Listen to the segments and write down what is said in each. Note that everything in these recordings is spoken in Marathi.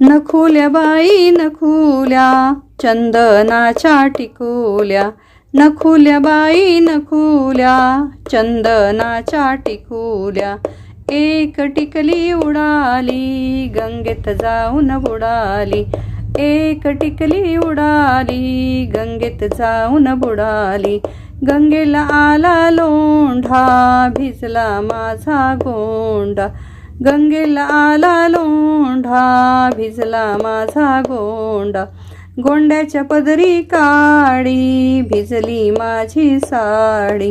नखुल्या बाई नखुल्या चंदनाच्या टिकुल्या. नखुल्या बाई नखुल्या चंदनाच्या टिकुल्या. एक टिकली उडाली गंगेत जाऊन बुडाली. एक टिकली उडाली गंगेत जाऊन बुडाली. गंगेला आला लोंढा भिजला माझा गोंडा. गंगेला आला लोंढा भिजला माझा गोंडा. गोंड्याच्या पदरी काळी भिजली माझी साडी.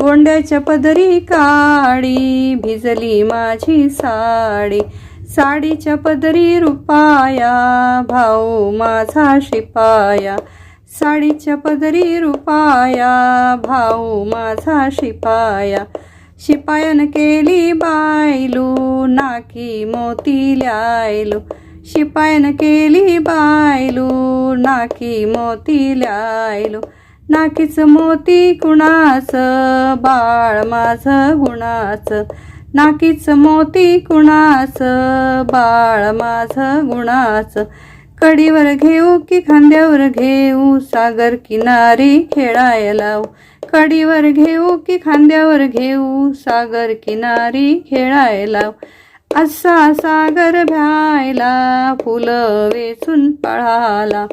गोंड्याच्या पदरी काळी भिजली माझी साडी. साडीच्या पदरी रुपाया भाऊ माझा शिपाया. साडीच्या पदरी रुपाया भाऊ माझा शिपाया. शिपायन केली बायलू नाकी मोती ल्यायलू. शिपायन केली बायलू नाकी मोती ल्यायलू. नाकीच मोती कुणाच बाळ माझं गुणाचं. नाकीचं मोती कुणाच बाळ माझं गुणाचं. कडीवर घेऊ की खांद्यावर घेऊ? सागर किनारी खेळायला लावू. कडीवर घेऊ की खांद्यावर घेऊ? सागर किनारी खेळायला असा सागर भ्यायला फुलं वेचून पळाला.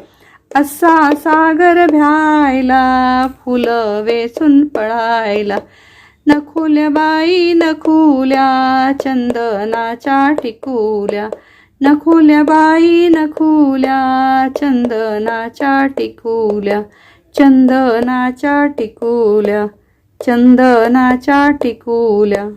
असा सागर भ्यायला फुलं वेचून पळायला. नखुल्या बाई नखुल्या चंदनाच्या टिकुल्या. नखुल्या बाई नखुल्या चंदनाच्या टिकुल्या चंदनाच्या टिकुल्या चंदनाच्या टिकुल्या.